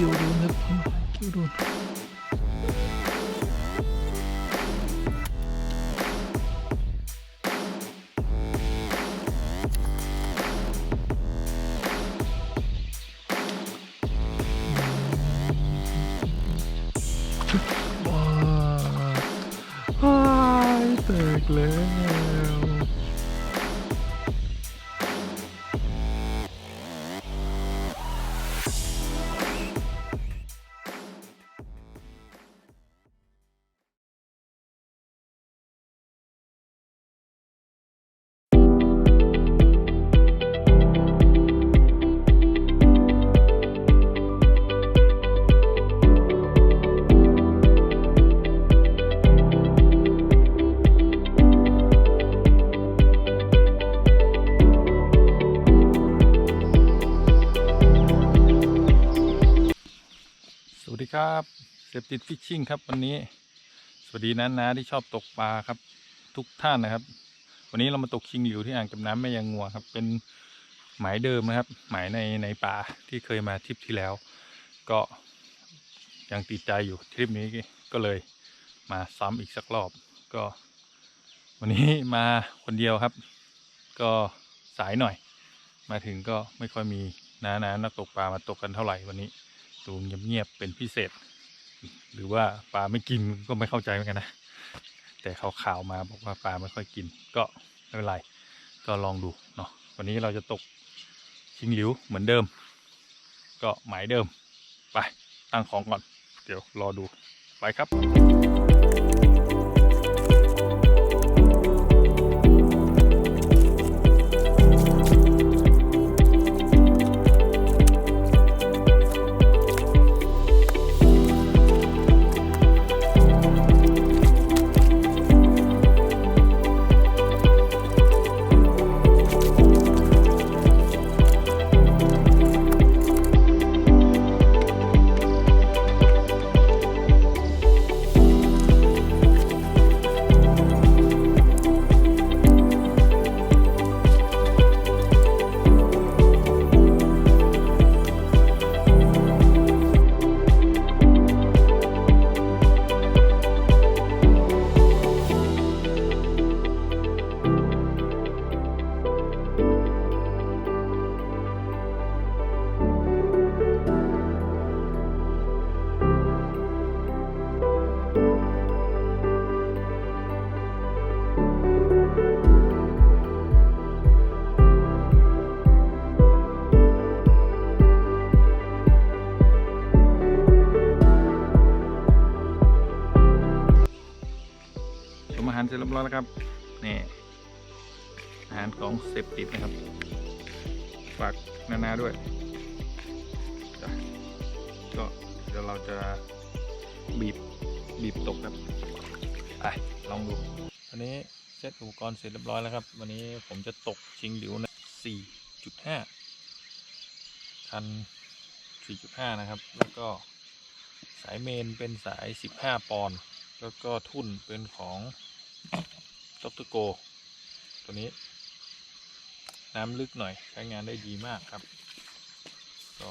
ดูว้าวว้า ครับเซฟติดฟิชชิ่งครับวันนี้ สวัสดีนะนะที่ชอบตกปลาครับ ทุกท่านนะครับ วันนี้เรามาตกชิงหลิวที่อ่างเก็บน้ำแม่ยางงัวครับ เป็นหมายเดิมนะครับ หมายในในป่าที่เคยมาทริปที่แล้ว ก็ยังติดใจอยู่ทริปนี้ก็เลยมาซ้ำอีกสักรอบ ก็ วันนี้มาคนเดียวครับ ก็สายหน่อย มาถึงก็ไม่ค่อยมีน้านานักตกปลามาตกกันเท่าไหร่วันนี้ ดูเงียบๆเป็นพิเศษ หรือว่าปลาไม่กินก็ไม่เข้าใจเหมือนกันนะ แต่เขาข่าวมาบอกว่าปลาไม่ค่อยกิน ก็ไม่เป็นไร ก็ลองดูเนาะวันนี้เราจะตกชิงหลิวเหมือนเดิม ก็หมายเดิมไปตั้งของก่อน เดี๋ยวรอดูไปครับ เสร็จเรียบร้อยแล้วครับนี่อาหารของเสพติดนะครับ ฝากนานาด้วยก็เดี๋ยวเราจะบีบบีบตกครับไปลองดูวันนี้เซตอุปกรณ์เสร็จเรียบร้อยแล้วครับ วันนี้ผมจะตกชิงหลิวนะ4.5 คัน 4.5 นะครับ แล้วก็สายเมนเป็นสาย 15 ปอนด์แล้วก็ทุ่นเป็นของ ด็อกตอโก ตัวนี้ น้ำลึกหน่อย ใช้งานได้ดีมากครับ ก็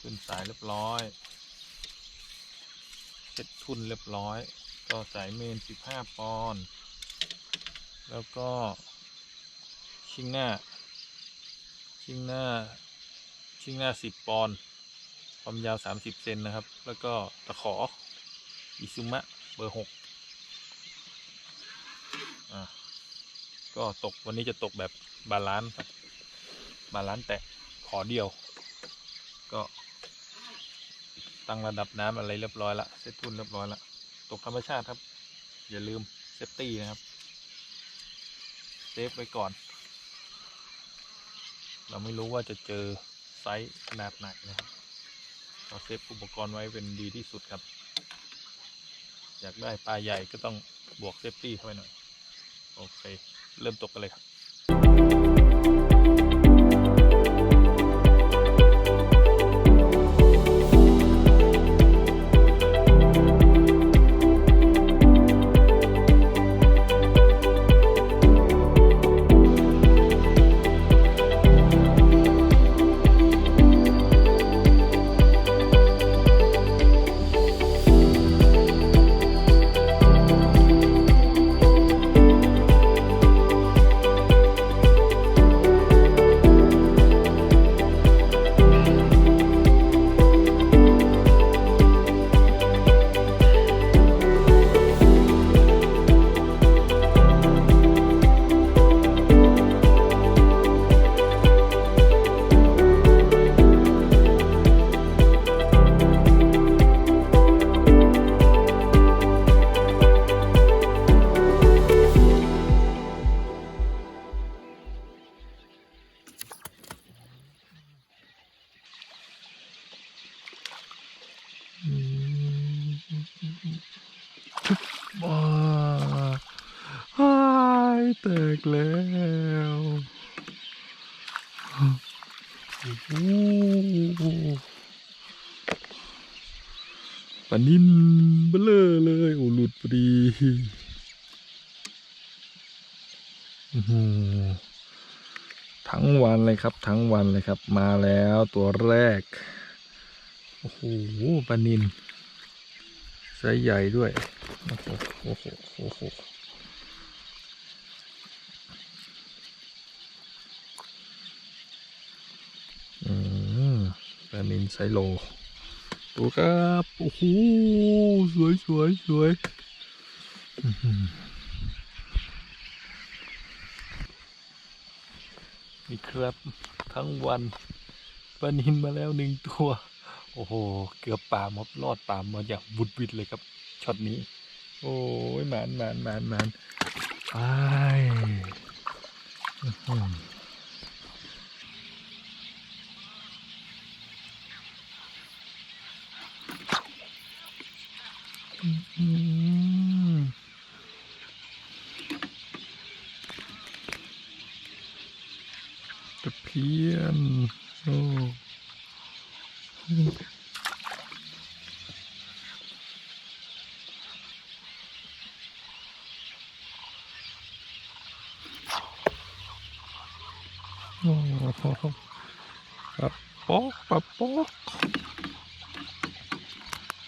ขึ้นสายเรียบร้อยเซ็ตทุนเรียบร้อย ก็สายเมน 15 ปอนด์แล้วก็ ชิงหน้า ชิงหน้า ชิงหน้า 10 ปอนด์ความยาว 30 เซนนะครับ แล้วก็ตะขอ อิซุมะ เบอร์ 6 ก็ตกวันนี้จะตกแบบบาลานซ์ครับบาลานซ์แตะขอเดียว ก็ตั้งระดับน้ำอะไรเรียบร้อยละเซตทุนเรียบร้อยละตกธรรมชาติครับ อย่าลืมเซฟตี้นะครับเซฟไว้ก่อน เราไม่รู้ว่าจะเจอไซส์ขนาดไหนนะครับเราเซฟอุปกรณ์ไว้เป็นดีที่สุดครับ อยากได้ปลาใหญ่ก็ต้องบวกเซฟตี้เข้าไปหน่อย โอเค เริ่มตกกันเลยครับ แตกแล้วโอ้โหปลานินเบลอเลยโอ้หลุดพอดีอื้อหือทั้งวันเลยครับ ทั้งวันเลยครับ มาแล้วตัวแรก โอ้โหปลานินไซส์ใหญ่ด้วย โอ้โหโอ้โหโอ้โหอืมปลา นินไซโล ดูครับ โอ้โห สวยสวยสวยอื้อหือนี่ครับทั้งวันปลานินมาแล้วหนึ่งตัว โอ้โห เกือบป่ามดรอดป่ามมาอย่างบุดวิดเลยครับช็อตนี้ โอ้ยหมานหมานหมานหมานไปอื้อหืออื้อหือตะเพียนโอ้โอ้โหปลาป๊อกปลาป๊อก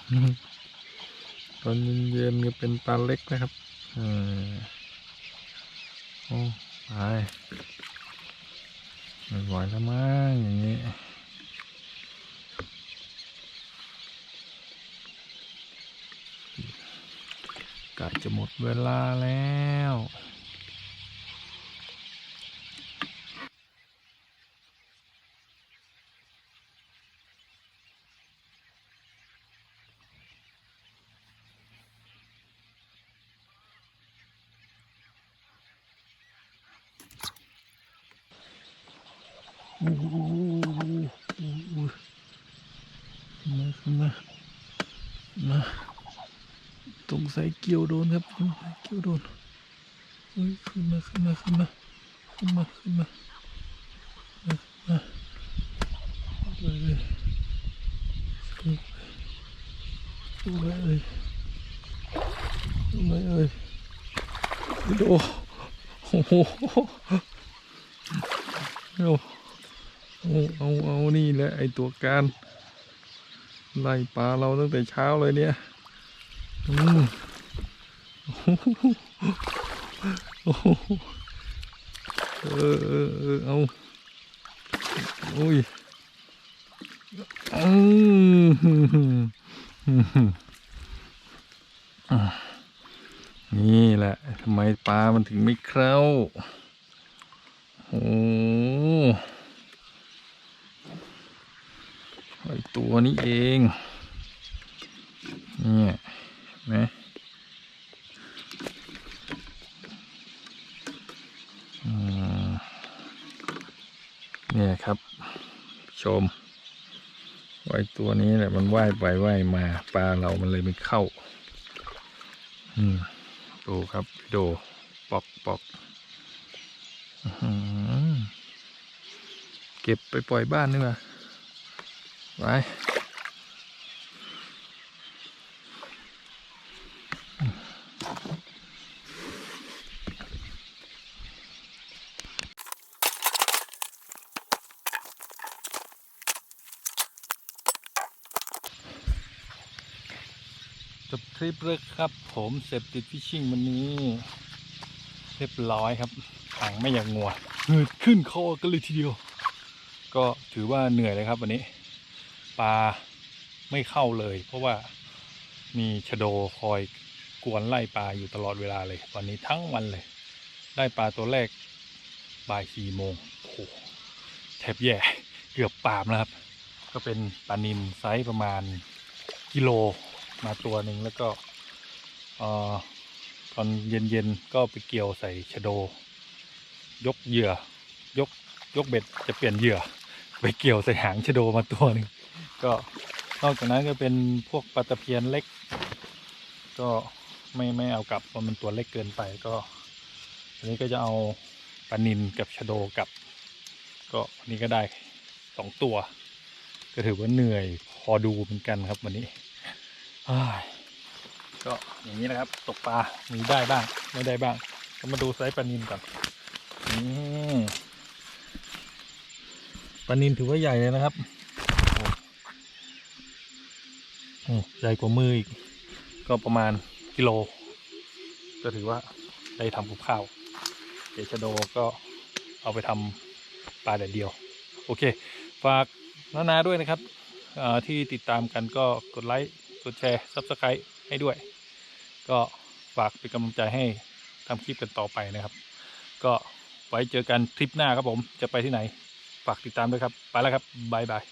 อืมตอนเย็นๆก็เป็นปลาเล็กนะครับออโอ้ไม่ ไหวแล้วมั้งอย่างนี้ใกล้จะหมดเวลาแล้ว โอ้โหโอ้โหมาขึ้นมามาตรงสายเกี่ยวโดนครับตรงสายเกี่ยวโดนเฮ้ยขึ้นมาขึ้นมาขึ้นมาขึ้นมาขึ้นมามามาเลยเลยสู้เลยเลยสู้เลยเลยโอ้โหเอาเอา เอาเอานี่แหละไอตัวการไล่ปลาเราตั้งแต่เช้าเลยเนี่ยอืมโอ้โหเออเออเออเอาโอ้ยอืมนี่แหละทำไมปลามันถึงไม่เข้าโอ้ ไอตัวนี้เอง เนี่ยนะอืมเนี่ยครับ ชม ไว้ตัวนี้แหละมันว่ายไปว่ายมาปลาเรามันเลยไม่เข้า อืมดูครับดูปอกปอกอเก็บไปปล่อยบ้านดีกว่า ไปจบคลิปเลยครับ ผมเสร็จติดฟิชชิ่งวันนี้ เรียบร้อยครับถังไม่อยากงัวเหงื่อขึ้นคอกันเลยทีเดียว ก็ถือว่าเหนื่อยเลยครับวันนี้ป ลาไม่เข้าเลย เพราะว่ามีชะโดคอยกวนไล่ปลาอยู่ตลอดเวลาเลย วันนี้ทั้งวันเลย ได้ปลาตัวแรกบ่ายสี่โมงโอ้โหแทบแย่เกือบปามแล้วครับ ก็เป็นปลานินไซส์ประมาณกิโลมาตัวหนึ่งแล้วก็อตอนเย็นๆก็ไปเกี่ยวใส่ชะโด ยกเหยื่อยกยกเบ็ดจะเปลี่ยนเหยื่อ ไปเกี่ยวใส่หางชะโดมาตัวหนึ่ง ก็นอกจากนั้นก็เป็นพวกปลาตะเพียนเล็ก ก็ไม่ไม่เอากลับเพราะมันตัวเล็กเกินไปก็วันนี้ก็จะเอาปลานินกับชะโดกับ ก็วันนี้ก็ได้สองตัว ก็ถือว่าเหนื่อยพอดูเหมือนกันครับวันนี้ก็อย่างนี้นะครับ ตกปลา มีได้บ้าง ไม่ได้บ้าง ก็มาดูไซส์ปลานินก่อนปลานินถือว่าใหญ่เลยนะครับโอ้โอ้ ใหญ่กว่ามืออีก ก็ประมาณกิโล ก็ถือว่าได้ทำกับข้าว เดี๋ยวชะโดก็เอาไปทำปลาแดดเดียว โอเค ฝากนานาด้วยนะครับ ที่ติดตามกันก็กดไลค์ กดแชร์ Subscribe ให้ด้วย ก็ฝากเป็นกำลังใจให้ทำคลิปกันต่อไปนะครับ ก็ไว้เจอกันทริปหน้าครับผม จะไปที่ไหน ฝากติดตามด้วยครับ ไปแล้วครับบายบาย